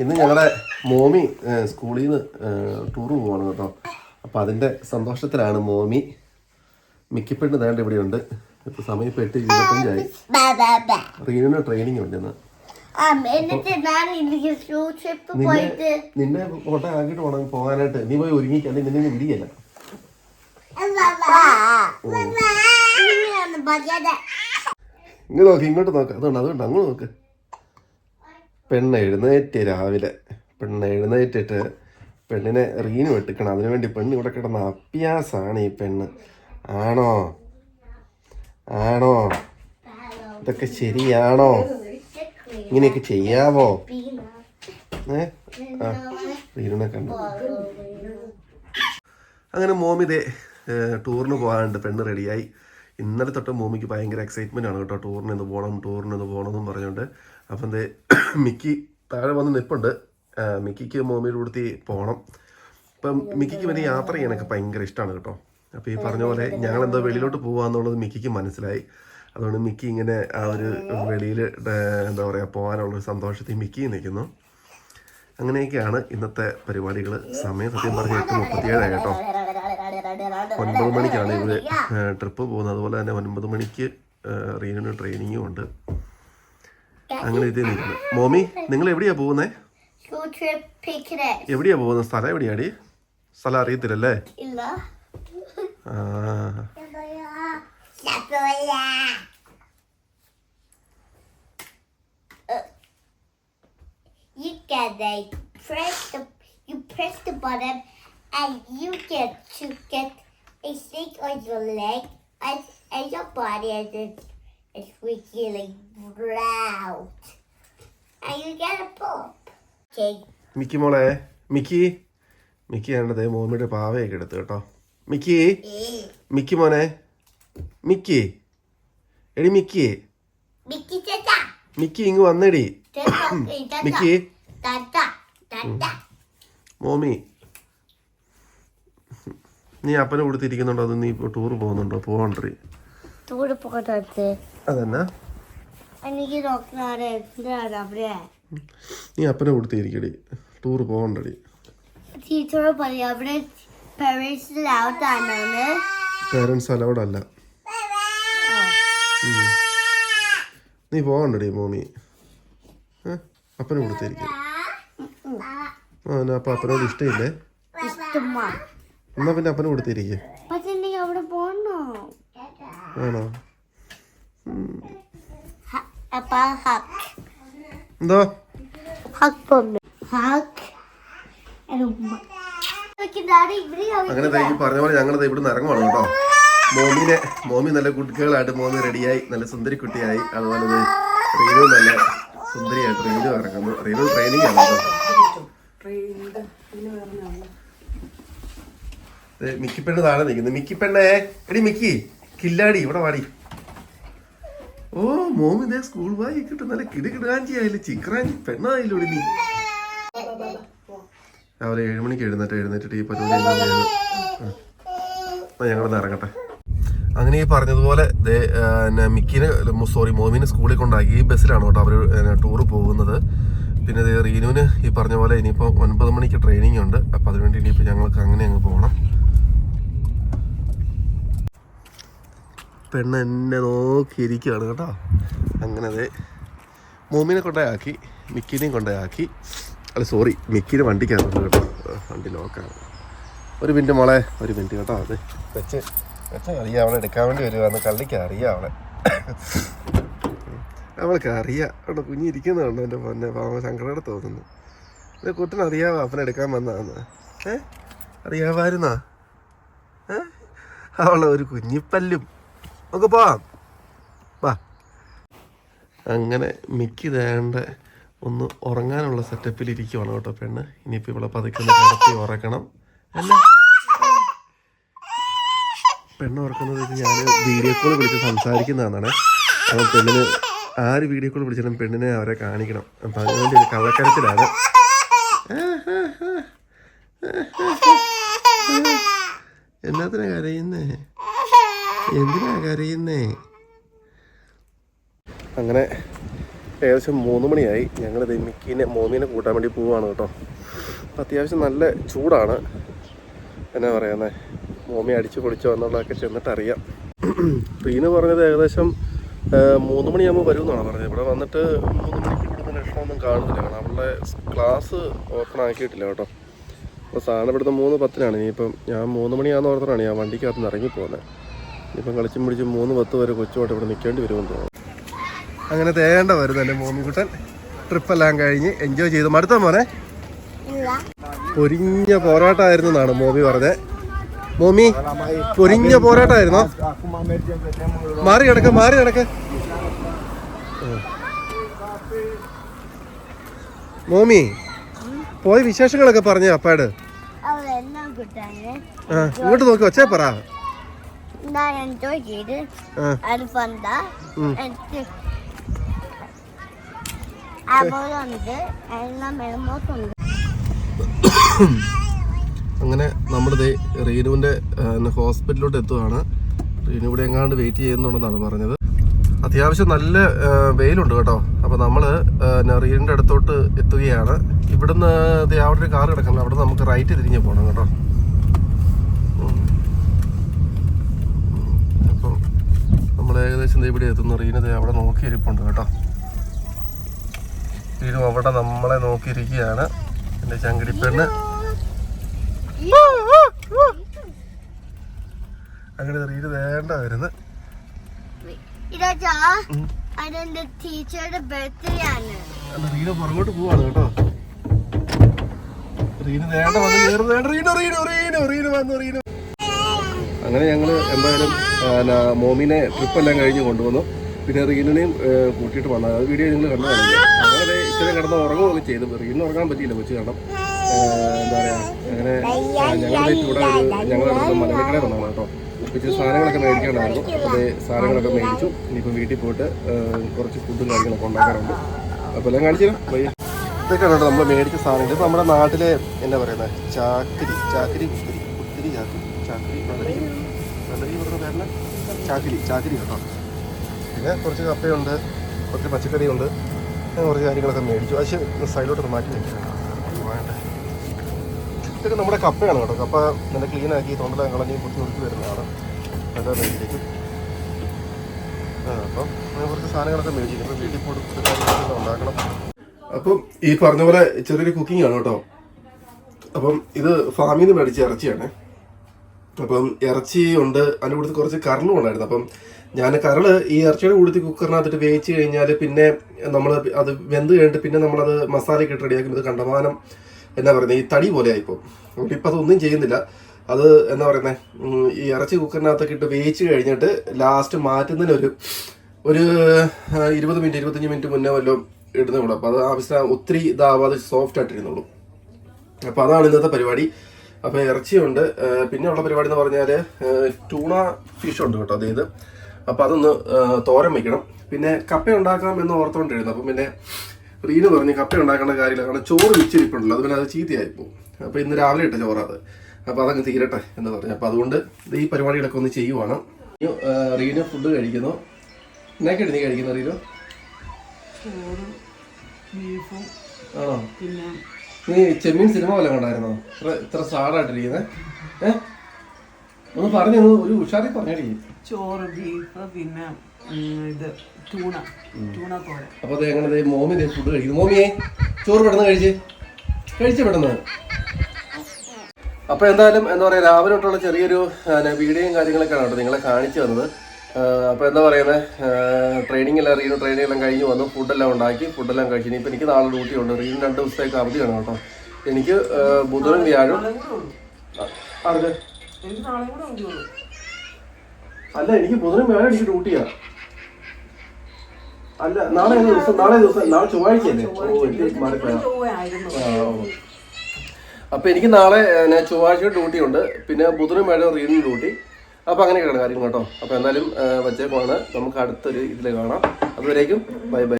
ഇന്ന് ഞങ്ങളുടെ മോമി സ്കൂളിൽ നിന്ന് ടൂർ പോവാണ് കേട്ടോ. അപ്പോൾ അതിന്റെ സന്തോഷത്തിലാണ് മോമി. മിക്കപ്പെട്ട് നേണ്ട ഇവിടെയുണ്ട്. ഇപ്പം സമയം പെട്ട് എട്ട് ഇരുപത്തഞ്ചായി. റീനിന് ട്രെയിനിങ് ഉണ്ട് ഇന്ന്. നിന്നെ കോട്ടയം നിന്നെ പോണം ആക്കിയിട്ട് പോകണം പോകാനായിട്ട്. നീ പോയി ഒരുങ്ങി അല്ലെങ്കിൽ നിന്നെ വിടിയല്ല വിരിയല്ല ഇങ്ങോട്ട് ഇങ്ങ് നോക്ക് ഇങ്ങോട്ട് നോക്ക്. അതുകൊണ്ട് അതുകൊണ്ട് അങ്ങോട്ട് നോക്ക്. പെണ്ണ് എഴുന്നേറ്റ് രാവിലെ. പെണ്ണ് എഴുന്നേറ്റിട്ട് പെണ്ണിനെ റീനു വെട്ടിക്കണം. അതിനുവേണ്ടി പെണ്ണ് ഇവിടെ കിടന്ന അഭ്യാസാണ് ഈ പെണ്ണ്. ആണോ? ആണോ? ഇതൊക്കെ ശരിയാണോ? ഇങ്ങനെയൊക്കെ ചെയ്യാവോ? ഏ? ആ റീനുനെ കണ്ടു. അങ്ങനെ മോമിതേ ടൂറിന് പോകാനുണ്ട്. പെണ്ണ് റെഡിയായി. ഇന്നലെ തൊട്ട് മോമിക്ക് ഭയങ്കര എക്സൈറ്റ്മെന്റ് ആണ് കേട്ടോ. ടൂറിന് ഇന്ന് പോകണം ടൂറിന് ഇന്ന് പോകണം എന്നും പറഞ്ഞുകൊണ്ട് അപ്പം എന്തേ മിക്കി താഴെ വന്ന് നിൽപ്പുണ്ട് മിക്കിക്ക് മോമിയുടെ കൂടുത്തി പോകണം ഇപ്പം മിക്കിക്ക് വലിയ യാത്ര ചെയ്യാനൊക്കെ ഭയങ്കര ഇഷ്ടമാണ് കേട്ടോ. അപ്പോൾ ഈ പറഞ്ഞ പോലെ ഞങ്ങൾ എന്തോ വെളിയിലോട്ട് പോകാന്നുള്ളത് മിക്കിക്ക് മനസ്സിലായി. അതുകൊണ്ട് മിക്കി ഇങ്ങനെ ആ ഒരു വെളിയിൽ എന്താ പറയുക പോകാനുള്ളൊരു സന്തോഷത്തിൽ മിക്കി നിൽക്കുന്നു. അങ്ങനെയൊക്കെയാണ് ഇന്നത്തെ പരിപാടികൾ സമയം സത്യം പറഞ്ഞ് എട്ട് മുപ്പത്തിയേഴായി കേട്ടോ. ഒൻപത് മണിക്കാണ് ഇവർ ട്രിപ്പ് പോകുന്നത്. അതുപോലെ തന്നെ ഒൻപത് മണിക്ക് റീനു ട്രെയിനിങ്ങും ഉണ്ട്. അങ്ങനെ ഇതേ നിൽക്കുന്നു. മോമി നിങ്ങൾ എവിടെയാ പോകുന്നേ എവിടെയാ പോകുന്നത്? സ്ഥലം എവിടെയാടി സ്ഥലം അറിയത്തില്ലല്ലേ? ആ. Sapola. You get like press the you press the button. And you get to get a stick on your leg and, and your body and it, it's wiggling round. And you get a pop. Okay. Mickey മോളെ Mickey Mickey ആണ്ടത് മോമിയുടെ പാവയൊക്കെ എടുത്തു കേട്ടോ Mickey Mickey മോനെ Mickey എടി Mickey. Mickey ഇങ്ങ് വന്നെടി. Mickey Tata. Tata. മോമി നീ അപ്പനെ കൊടുത്തിരിക്കുന്നുണ്ടോ? അത് നീ ടൂർ പോകുന്നുണ്ടോ? പോകണ്ടേ പോകട്ടെ അതെന്നാ. എനിക്ക് ഡോക്ടറെ നീ അപ്പനെ കൊടുത്തിരിക്കടി. ടൂർ പോകണ്ടടി. പറയും അവിടെ പേരൻസ് അലൗഡ് അല്ല. നീ പോകണ്ടടി മോമി. അപ്പനെ കൊടുത്തിരിക്കും. ആ എന്നാ അപ്പം അപ്പനോട് ഇഷ്ടമില്ലേ? ഇഷ്ടമാ എന്നാ പിന്നെ അപ്പന കൊടുത്തിരിക്കേ. അവിടെ പോണോ? ആണോ? അപ്പ ഹക്ക്. എന്തോ? അങ്ങനെ പറഞ്ഞ പോലെ ഞങ്ങൾ ഇവിടെ നിന്ന് ഇറങ്ങുവാണ് കേട്ടോ. മോമിനെ മോമി നല്ല കുട്ടികളായിട്ട് മോമി റെഡിയായി നല്ല സുന്ദരി കുട്ടിയായി. അതുപോലെ റീനു നല്ല സുന്ദരിയായിട്ട് റീനു ഇറങ്ങുന്നു. റീനു ട്രെയിനിങ് ആണ് കേട്ടോ. മിക്കിപ്പെണ്ണ് താഴെ നിൽക്കുന്നു. മിക്കിപ്പെണ്ണേ എടി മിക്കി കില്ലാടി ഇവിടെ വാടി. ഓ മോമി സ്കൂൾ വായി കിട്ടും നല്ല കിടുകിടാഞ്ചി ആയില്ലേ ചിക്രാഞ്ചി പെണ്ണായില്ലോടി നീ. രാവിലെ ഏഴ് മണിക്ക് എഴുന്നേറ്റ് എഴുന്നേറ്റിട്ട് ഈ പരിപാടി ഞങ്ങളൊന്ന് ഇറങ്ങട്ടെ. അങ്ങനെ ഈ പറഞ്ഞതുപോലെ മിക്കിന് സോറി മോമിനെ സ്കൂളിൽ കൊണ്ടാക്കി ഈ ബസ്സിലാണ് കേട്ടോ അവർ ടൂർ പോകുന്നത്. പിന്നെ റീനുവിന് ഈ പറഞ്ഞ പോലെ ഇനിയിപ്പോൾ ഒൻപത് മണിക്ക് ട്രെയിനിങ് ഉണ്ട്. അപ്പം അതിനുവേണ്ടി ഇനിയിപ്പോൾ ഞങ്ങൾക്ക് അങ്ങനെ അങ്ങ് പോകണം പെണ്ണ് എന്നെ നോക്കിയിരിക്കുകയാണ് കേട്ടോ. അങ്ങനെ അതെ മോമിനെ കൊണ്ടയാക്കി മിക്കിനെയും കൊണ്ടയാക്കി. അല്ല സോറി മിക്കിന് വണ്ടിക്കകത്തുണ്ട് കേട്ടോ. വണ്ടി ലോക്കാണ് ഒരു മിനിറ്റ് മോളെ ഒരു മിനിറ്റ് കേട്ടോ. അതെ വെച്ച് വെച്ച് അറിയാം അവളെ എടുക്കാൻ വേണ്ടി വരുവാന്ന് കള്ളിക്ക് അറിയാം അവളെ. അവൾക്ക് അറിയാം. അവിടെ കുഞ്ഞിരിക്കുന്നുണ്ട് എന്റെ പൊന്നെ? പാവ സങ്കടം തോന്നുന്നു. എന്റെ അപ്പനെ എടുക്കാൻ വന്നതാന്ന്? ഏ? അറിയാവായിരുന്നാ ഏ? അവളെ ഒരു കുഞ്ഞിപ്പല്ലും നമുക്ക് പോവാം. വാ. അങ്ങനെ മിക്കി ദേണ്ട ഒന്ന് ഉറങ്ങാനുള്ള സെറ്റപ്പിൽ ഇരിക്കുവാണ് കേട്ടോ പെണ്ണ്. ഇനിയിപ്പോൾ ഇവിടെ പതുക്കെ ഒന്ന് കിടത്തി ഉറക്കണം. അല്ല? പെണ്ണ് ഉറക്കുന്നത് ഞാൻ വീഡിയോ കോൾ വിളിച്ച് സംസാരിക്കുന്നതാണ് അപ്പം പെണ്ണിന് ആര് വീഡിയോ കോൾ വിളിച്ചാലും പെണ്ണിനെ അവരെ കാണിക്കണം. അപ്പം അതിനുവേണ്ടി ഒരു കള്ളക്കരത്തിലാണ് എന്നാത്തിനാ കരയുന്നേ? എന്തിനാ കരയുന്നേ? അങ്ങനെ ഏകദേശം മൂന്ന് മണിയായി. ഞങ്ങൾ മിക്കീനെ മോമീനെ കൂട്ടാൻ വേണ്ടി പോവുകയാണ് കേട്ടോ. അത്യാവശ്യം നല്ല ചൂടാണ്. എന്നാ പറയുന്നത് മോമി അടിച്ചു പൊളിച്ചോ എന്നുള്ളതൊക്കെ ചെന്നിട്ട് അറിയാം റീന് പറഞ്ഞത് ഏകദേശം മൂന്ന് മണിയാകുമ്പോൾ വരും എന്നാണ് പറഞ്ഞത്. ഇവിടെ വന്നിട്ട് മൂന്ന് മണിക്ക് ഇവിടുന്ന് ലക്ഷണമൊന്നും കാണുന്നില്ല. കാരണം അവളുടെ ക്ലാസ് ഓപ്പൺ ആക്കിയിട്ടില്ല കേട്ടോ. അപ്പോൾ സാധനം ഇവിടുത്തെ മൂന്ന് പത്തിനാണ്. ഇനിയിപ്പം ഞാൻ മൂന്ന് മണിയാണെന്ന് ഓർത്തിട്ടാണ് ഞാൻ വണ്ടിക്കകത്ത് നിന്ന് ഇറങ്ങി പോകുന്നത് ഇനിയിപ്പം കളിച്ചും പിടിച്ചും മൂന്ന് പത്ത് വരെ കൊച്ചുമായിട്ട് ഇവിടെ നിൽക്കേണ്ടി വരുമെന്ന് തോന്നുന്നു. അങ്ങനെ തേണ്ട വരുന്നു എന്റെ മോമിക്കുട്ടൻ ട്രിപ്പെല്ലാം കഴിഞ്ഞ് എൻജോയ് ചെയ്തു. മടുത്ത മോനെ? ഇല്ല പൊരിഞ്ഞ പോരാട്ടമായിരുന്നു എന്നാണ് മോമി പറഞ്ഞത്. മോമി പൊരിഞ്ഞ പോരാട്ടമായിരുന്നോ? മാറി കിടക്ക മാറി കിടക്ക. മോമി പോയി വിശേഷങ്ങളൊക്കെ പറഞ്ഞു അപ്പാട്? ഇങ്ങോട്ട് നോക്കി ഒച്ചേ പറ. എൻജോയ് ചെയ്ത് ആ അത് പന്ത ഉം. എനിക്ക് അവളുണ്ട് എല്ലാം മെമ്മോസുണ്ട് അങ്ങനെ നമ്മളിത് റീനുവിന്റെ ഹോസ്പിറ്റലിലോട്ട് എത്തുകയാണ് റീനു ഇവിടെ എങ്ങാണ്ട് വെയിറ്റ് ചെയ്യുന്നുണ്ടെന്നാണ് പറഞ്ഞത്. അത്യാവശ്യം നല്ല വെയിലുണ്ട് കേട്ടോ. അപ്പോൾ നമ്മൾ റീനിന്റെ അടുത്തോട്ട് എത്തുകയാണ്. ഇവിടുന്ന് അവിടെ ഒരു കാർ കിടക്കുന്നത് അവിടെ നമുക്ക് റൈറ്റ് തിരിഞ്ഞ് പോകണം കേട്ടോ ഉം. ഉം. അപ്പം നമ്മൾ ഏകദേശം ദേ ഇവിടെ എത്തുന്നു. റീനത് അവിടെ നോക്കിയിരിപ്പുണ്ട് കേട്ടോ. റീനു അവിടെ നമ്മളെ നോക്കിയിരിക്കുകയാണ്. എന്റെ ചങ്കിടിപ്പെണ്ണ് അങ്ങനെ റീന് വേണ്ട വരുന്നത് ടീച്ചറുടെ ബർത്ത്ഡേ ആണ്. റീന പുറകോട്ട് പോവാണ് കേട്ടോ. റീന വേണ്ട വന്ന് വേറെ വേണ്ട റീനോ റീനോ റീനോ റീനു വന്നു റീനു. അങ്ങനെ ഞങ്ങൾ എന്തായാലും മോമിനെ ട്രിപ്പെല്ലാം കഴിഞ്ഞ് കൊണ്ടുവന്നു. പിന്നെ റീനിനെയും കൂട്ടിയിട്ട് വന്നു. അത് വീഡിയോ നിങ്ങൾ കണ്ടു കാണില്ല അങ്ങനെ ഇച്ചിരി കിടന്ന് ഉറങ്ങുകയൊക്കെ ചെയ്തു. റീനിന് ഉറങ്ങാൻ പറ്റിയില്ല കൊച്ചു കാരണം. എന്താ പറയുക അങ്ങനെ ഞങ്ങളുടെ ഇവിടെ ഞങ്ങളുടെ അടുത്ത് മലയാളിക്കടയിൽ വന്നതാണ് കേട്ടോ. ഇച്ചിരി സാധനങ്ങളൊക്കെ മേടിക്കാനായിരുന്നു. അത് സാധനങ്ങളൊക്കെ മേടിച്ചു. ഇനിയിപ്പോൾ വീട്ടിൽ പോയിട്ട് കുറച്ച് ഫുഡും കാര്യങ്ങളൊക്കെ ഉണ്ടാക്കാറുണ്ട്. അപ്പോൾ എല്ലാം കാണിച്ചു വയ്യ. ഇതൊക്കെയാണ് കേട്ടോ നമ്മൾ മേടിച്ച സാധനങ്ങൾ. നമ്മുടെ നാട്ടിലെ എന്താ പറയുന്നത് ചാക്കരി ചാക്കരി കുത്തിരി. കുത്തിരി ചാക്കിരി. ചാക്കിരി വെള്ളരി ചാക്കിരി ചാക്കിരി കേട്ടോ. പിന്നെ കുറച്ച് കപ്പയുണ്ട് കുറച്ച് പച്ചക്കറിയുണ്ട് അങ്ങനെ കുറച്ച് കാര്യങ്ങളൊക്കെ മേടിച്ചു. അത് സൈഡിലോട്ട് മാറ്റി വെക്കണം ഇതൊക്കെ നമ്മുടെ കപ്പയാണ് കേട്ടോ. കപ്പ നല്ല ക്ലീനാക്കി ആക്കി തൊണ്ടെല്ലാം കളഞ്ഞ് കുത്തി നുറുക്കി വരുന്നതാണ് നല്ല മേടിക്കും അപ്പം കുറച്ച് സാധനങ്ങളൊക്കെ മേടിച്ചിട്ട് ഇപ്പം വീട്ടിൽ പോയിട്ട് ഉണ്ടാക്കണം. അപ്പം ഈ പറഞ്ഞ പോലെ ചെറിയൊരു കുക്കിംഗ് ആണ് കേട്ടോ. അപ്പം ഇത് ഫാമിൽ നിന്ന് മേടിച്ച ഇറച്ചിയാണ്. അപ്പം ഇറച്ചി ഉണ്ട് അതിന്റെ കൂടുതൽ കുറച്ച് കറലും ഉണ്ടായിരുന്നു. അപ്പം ഞാൻ കരൾ ഈ ഇറച്ചിയുടെ കൂടുതൽ കുക്കറിനകത്തിട്ട് വേവിച്ച് കഴിഞ്ഞാൽ പിന്നെ നമ്മൾ അത് വെന്ത് കഴിഞ്ഞിട്ട് പിന്നെ നമ്മളത് മസാലയൊക്കെ ഇട്ട് ഇത് കണ്ടമാനം എന്നാ പറയുന്നത് ഈ തടി പോലെ ആയിപ്പോൾ അപ്പോൾ ഇപ്പം അതൊന്നും ചെയ്യുന്നില്ല. അത് എന്താ പറയുന്നത് ഈ ഇറച്ചി കുക്കറിനകത്തൊക്കെ ഇട്ട് വേവിച്ച് കഴിഞ്ഞിട്ട് ലാസ്റ്റ് മാറ്റുന്നതിനൊരു ഒരു ഇരുപത് മിനിറ്റ് ഇരുപത്തഞ്ച് മിനിറ്റ് മുന്നേ വല്ലതും ഇടുന്നേ ഉള്ളൂ അപ്പോൾ അത് ആവശ്യം ഒത്തിരി ഇതാവാതെ സോഫ്റ്റ് ആയിട്ടിരുന്നുള്ളൂ. അപ്പോൾ അതാണ് ഇന്നത്തെ പരിപാടി. അപ്പോൾ ഇറച്ചിയുണ്ട്. പിന്നെ ഉള്ള പരിപാടി എന്ന് പറഞ്ഞാൽ ടൂണ ഫിഷ് ഉണ്ട് കേട്ടോ അതായത്. അപ്പോൾ അതൊന്ന് തോരൻ വയ്ക്കണം പിന്നെ കപ്പ ഉണ്ടാക്കാം എന്ന് ഓർത്തുകൊണ്ടിരുന്നു അപ്പം പിന്നെ റീന് പറഞ്ഞ് കപ്പ ഉണ്ടാക്കേണ്ട കാര്യമില്ല. കാരണം ചോറ് വിച്ചിരിപ്പുണ്ടല്ലോ. അത് പിന്നെ അത് ചീത്തയായി പോകും അപ്പോൾ ഇന്ന് രാവിലെ ഇട്ട ചോറാത്. അപ്പോൾ അതങ്ങ് തീരട്ടെ എന്ന് പറഞ്ഞു. അപ്പോൾ അതുകൊണ്ട് ഈ പരിപാടികളൊക്കെ ഒന്ന് ചെയ്യുവാണ്. റീന് ഫുഡ് കഴിക്കുന്നു. എന്നൊക്കെയാണ് നീ കഴിക്കുന്നു റീനു? ആണോ? പിന്നെ നീ ചെമ്മീൻ സിനിമ പോലെ കണ്ടായിരുന്നോ? ഇത്ര ഇത്ര സാഡായിട്ടിരിക്കുന്നത് ഏ? ഒന്ന് പറഞ്ഞു ഒരു ഉഷാറി പറഞ്ഞടി. ചോറ് ബീഫ് പിന്നെ ഇത് ടൂണ ടൂണ പോലെ. അപ്പൊ അത് എങ്ങനെ മോമി ഫുഡ് കഴിക്കുന്നു. മോമിയെ ചോറ് പെട്ടെന്ന് കഴിച്ച്. കഴിച്ചു പെട്ടെന്ന്. അപ്പൊ എന്തായാലും എന്താ പറയാ രാവിലെ തൊട്ടുള്ള ചെറിയൊരു വീഡിയോയും കാര്യങ്ങളൊക്കെയാണ് കേട്ടോ നിങ്ങളെ കാണിച്ചു തന്നത്. ആ, അപ്പൊ എന്താ പറയുന്നത് ട്രെയിനിങ് എല്ലാം റീനു ട്രെയിനിങ് എല്ലാം കഴിഞ്ഞ് വന്നു ഫുഡെല്ലാം ഉണ്ടാക്കി ഫുഡെല്ലാം കഴിച്ചു ഇനിയിപ്പോൾ എനിക്ക് നാളെ ഡ്യൂട്ടി ഉണ്ട്. റീനു രണ്ട് ദിവസത്തേക്ക് അവധിയാണ് കേട്ടോ. എനിക്ക് ബുധനും വ്യാഴം ആർക്ക് അല്ല എനിക്ക് ബുധനും വ്യാഴം എനിക്ക് ഡ്യൂട്ടിയാ അല്ല നാളെ ദിവസം? നാളെ ദിവസം? നാളെ ചൊവ്വാഴ്ചയല്ലേ? ഓ എനിക്ക് മാറിപ്പോയാ ചൊവ്വയായിരുന്നു. ആ, ഓ. അപ്പൊ എനിക്ക് നാളെ ഏ, ചൊവ്വാഴ്ച ഡ്യൂട്ടി ഉണ്ട്. പിന്നെ ബുധനും വ്യാഴം റീനും ഡ്യൂട്ടി അപ്പൊ അങ്ങനെയൊക്കെയാണ് കാര്യങ്ങൾ കേട്ടോ. അപ്പൊ എന്തായാലും വെച്ചേക്കുവാണ്. നമുക്ക് അടുത്തൊരു ഇതിൽ കാണാം. അതുവരേക്കും ബൈ ബൈ.